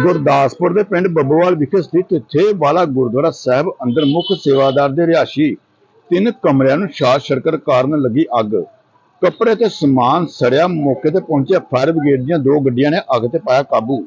ਗੁਰਦਾਸਪੁਰ ਦੇ ਪਿੰਡ ਬੱਬੋਵਾਲ ਵਿਖੇ ਸਥਿਤ ਛੇ ਵਾਲਾ ਗੁਰਦੁਆਰਾ ਸਾਹਿਬ ਅੰਦਰ ਮੁੱਖ ਸੇਵਾਦਾਰ ਦੇ ਰਿਹਾਸ਼ੀ ਤਿੰਨ ਕਮਰਿਆਂ ਨੂੰ ਸ਼ਾਰਟ ਸ਼ਰਕਰ ਕਾਰਨ ਲੱਗੀ ਅੱਗ। ਕੱਪੜੇ ਤੇ ਸਮਾਨ ਸੜਿਆ ਮੌਕੇ ਤੇ ਪਹੁੰਚਿਆ ਫਾਇਰ ਬ੍ਰਿਗੇਡ ਦੀਆਂ ਦੋ ਗੱਡੀਆਂ ਨੇ ਅੱਗ ਤੇ ਪਾਇਆ ਕਾਬੂ।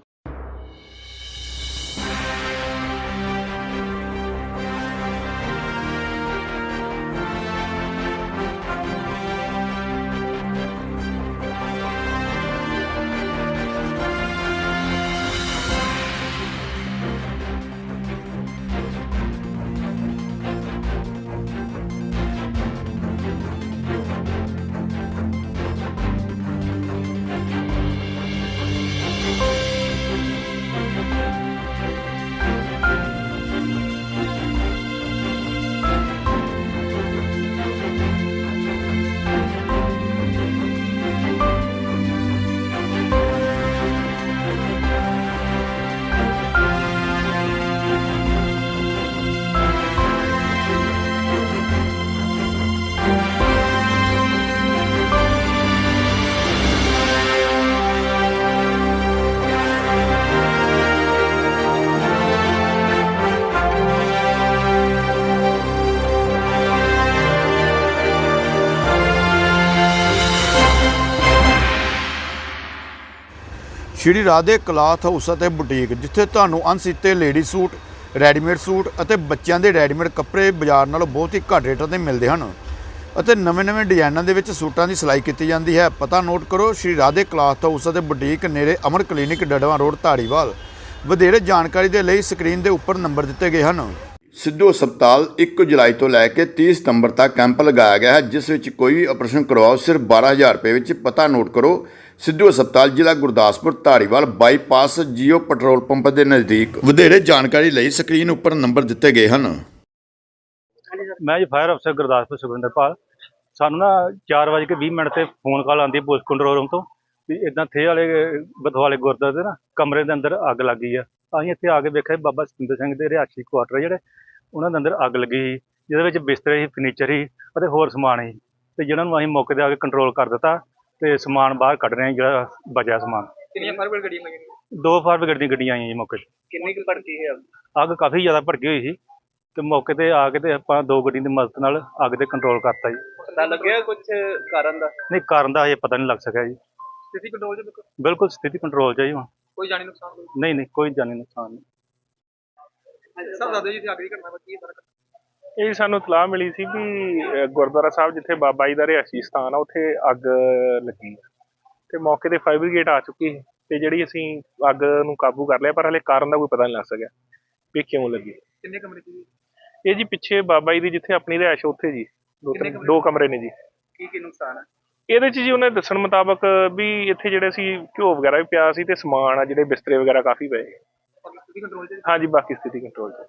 ਸ਼੍ਰੀ ਰਾਧੇ ਕਲਾਥ ਹਾਊਸ ਅਤੇ ਬੁਟੀਕ, ਜਿੱਥੇ ਤੁਹਾਨੂੰ ਅਣਸੀਤੇ ਲੇਡੀ ਸੂਟ, ਰੈਡੀਮੇਡ ਸੂਟ ਅਤੇ ਬੱਚਿਆਂ ਦੇ ਰੈਡੀਮੇਡ ਕੱਪੜੇ ਬਾਜ਼ਾਰ ਨਾਲੋਂ ਬਹੁਤ ਹੀ ਘੱਟ ਰੇਟਾਂ ਤੇ ਮਿਲਦੇ ਹਨ ਅਤੇ ਨਵੇਂ-ਨਵੇਂ ਡਿਜ਼ਾਈਨਾਂ ਦੇ ਵਿੱਚ ਸੂਟਾਂ ਦੀ ਸਿਲਾਈ ਕੀਤੀ ਜਾਂਦੀ ਹੈ। ਪਤਾ ਨੋਟ ਕਰੋ, ਸ਼੍ਰੀ ਰਾਧੇ ਕਲਾਥ ਹਾਊਸ ਅਤੇ ਬੁਟੀਕ ਨੇੜੇ ਅਮਰ ਕਲੀਨਿਕ ਡੜਵਾ ਰੋਡ, ਧਾਰੀਵਾਲ। ਵਧੇਰੇ ਜਾਣਕਾਰੀ ਦੇ ਲਈ ਸਕਰੀਨ ਦੇ ਉੱਪਰ ਨੰਬਰ ਦਿੱਤੇ ਗਏ ਹਨ। ਸਿੱਧੂ ਹਸਪਤਾਲ 1 ਜੁਲਾਈ ਤੋਂ ਲੈ ਕੇ 30 ਸਤੰਬਰ ਤੱਕ ਕੈਂਪ ਲਗਾਇਆ ਗਿਆ ਹੈ, ਜਿਸ ਵਿੱਚ ਕੋਈ ਵੀ ਆਪਰੇਸ਼ਨ ਕਰਵਾਓ, ਸਿਰਫ 12000 ਰੁਪਏ ਵਿੱਚ। ਪਤਾ ਨੋਟ ਕਰੋ ਸਿੱਧੂ ਹਸਪਤਾਲ, ਜ਼ਿਲ੍ਹਾ Gurdaspur, Dhariwal bypass Jio petrol pump ਦੇ ਨਜ਼ਦੀਕ। ਵਧੇਰੇ ਜਾਣਕਾਰੀ ਲਈ ਸਕਰੀਨ ਉੱਪਰ ਨੰਬਰ ਦਿੱਤੇ ਗਏ ਹਨ। ਮੈਂ ਜੀ ਫਾਇਰ ਅਫਸਰ ਗੁਰਦਾਸਪੁਰ ਸੁਖਵਿੰਦਰਪਾਲ ਸਾਨੂੰ ਨਾ 4:20 ਮਿੰਟ ਤੇ ਫੋਨ ਕਾਲ ਆਉਂਦੀ ਪੁਲਿਸ ਕੰਟਰੋਲ ਰੂਮ ਤੋਂ, ਵੀ ਇਦਾਂ ਥੇ ਵਾਲੇ ਬਥਵਾਲੇ ਗੁਰਦੁਆਰੇ ਦੇ ਨਾ ਕਮਰੇ ਦੇ ਅੰਦਰ ਅੱਗ ਲੱਗ ਗਈ ਆ। ਅਸੀਂ ਇੱਥੇ ਆ ਕੇ ਵੇਖਿਆ ਬਾਬਾ ਸਤਿੰਦਰ ਸਿੰਘ ਦੇ ਰਿਹਾਇਸ਼ੀ ਕੁਆਟਰ ਜਿਹੜੇ, ਉਹਨਾਂ ਦੇ ਅੰਦਰ ਅੱਗ ਲੱਗੀ ਸੀ, ਜਿਹਦੇ ਵਿੱਚ ਬਿਸਤਰੇ ਸੀ ਫਰਨੀਚਰ ਸੀ, ਅਤੇ ਹੋਰ ਸਮਾਨ ਸੀ। ਤੇ ਜਿਹਨਾਂ ਨੂੰ ਅਸੀਂ ਮੌਕੇ ਤੇ ਆ ਕੇ ਕੰਟਰੋਲ ਕਰ ਦਿੱਤਾ ਤੇ ਸਮਾਨ ਬਾਹਰ ਕੱਢ ਰਹੇ ਹਾਂ ਜਿਹੜਾ ਬਚਿਆ ਸਮਾਨ। ਕਿੰਨੀਆਂ ਫਾਇਰ ਬ੍ਰਿਗੇਡ ਗੱਡੀਆਂ ਲੱਗੀਆਂ ਦੋ ਫਾਇਰ ਬ੍ਰਿਗੇਡ ਦੀਆਂ ਗੱਡੀਆਂ ਆਈਆਂ ਜੀ ਮੌਕੇ ਤੇ। ਕਿੰਨੀ ਕੁ ਭੜਕੀ ਹੈ ਅੱਗ ਕਾਫੀ ਜ਼ਿਆਦਾ ਭੜਕੀ ਹੋਈ ਸੀ ਤੇ ਮੌਕੇ ਤੇ ਆ ਕੇ ਤੇ ਆਪਾਂ ਦੋ ਗੱਡੀਆਂ ਦੀ ਮਦਦ ਨਾਲ ਅੱਗ ਤੇ ਕੰਟਰੋਲ ਕਰਤਾ ਜੀ। ਪਤਾ ਲੱਗਿਆ ਕੁਝ ਕਾਰਨ ਦਾ? ਨਹੀਂ ਕਾਰਨ ਦਾ ਹਜੇ ਪਤਾ ਨਹੀਂ ਲੱਗ ਸਕਿਆ ਜੀ। ਸਥਿਤੀ ਕੰਟਰੋਲ ਚ ਬਿਲਕੁਲ ਸਥਿਤੀ ਕੰਟਰੋਲ 'ਚ ਹੈ ਜੀ ਹੁਣ। ਕੋਈ ਜਾਨੀ ਨੁਕਸਾਨ ਨਹੀਂ? ਨਹੀਂ ਕੋਈ ਜਾਨੀ ਨੁਕਸਾਨ ਨਹੀਂ। ਸਭ ਦੱਸੋ ਜੀ ਅੱਗ ਦੀ ਘਟਨਾ ਕੀ ਫ਼ਰਕ ਇਹ ਸਾਨੂੰ ਇਤਲਾਹ ਮਿਲੀ ਸੀ ਵੀ ਗੁਰਦੁਆਰਾ ਸਾਹਿਬ ਜਿੱਥੇ ਬਾਬਾ ਜੀ ਦਾ ਰਿਹਾਇਸ਼ੀ ਸਥਾਨ ਆ ਉੱਥੇ ਅੱਗ ਲੱਗੀ ਆ। ਤੇ ਮੌਕੇ ਤੇ ਫਾਇਰ ਬ੍ਰਿਗੇਡ ਆ ਚੁੱਕੀ ਸੀ ਤੇ ਜਿਹੜੀ ਅਸੀਂ ਅੱਗ ਨੂੰ ਕਾਬੂ ਕਰ ਲਿਆ ਪਰ ਹਲੇ ਕਾਰਨ ਦਾ ਕੋਈ ਪਤਾ ਨਹੀਂ ਲੱਗ ਸਕਿਆ ਵੀ ਕਿਉਂ ਲੱਗੀ। ਕਿੰਨੇ ਕਮਰੇ ਸੀ ਇਹ ਜੀ ਪਿੱਛੇ ਬਾਬਾ ਜੀ ਦੀ ਜਿੱਥੇ ਆਪਣੀ ਰਿਹਾਇਸ਼ ਉੱਥੇ ਜੀ। ਦੋ ਕਮਰੇ? ਦੋ ਕਮਰੇ ਨੇ ਜੀ। ਕੀ ਕੀ ਨੁਕਸਾਨ ਹੈ ਇਹਦੇ ਚ ਜੀ ਉਹਨੇ ਦੱਸਣ ਮੁਤਾਬਕ ਵੀ ਇੱਥੇ ਜਿਹੜੇ ਸੀ ਘਿਓ ਵਗੈਰਾ ਵੀ ਪਿਆ ਸੀ ਤੇ ਸਮਾਨ ਆ ਜਿਹੜੇ ਬਿਸਤਰੇ ਵਗੈਰਾ ਕਾਫੀ ਪਏ। ਹਾਂਜੀ ਬਾਕੀ ਸਥਿਤੀ ਕੰਟਰੋਲ 'ਚ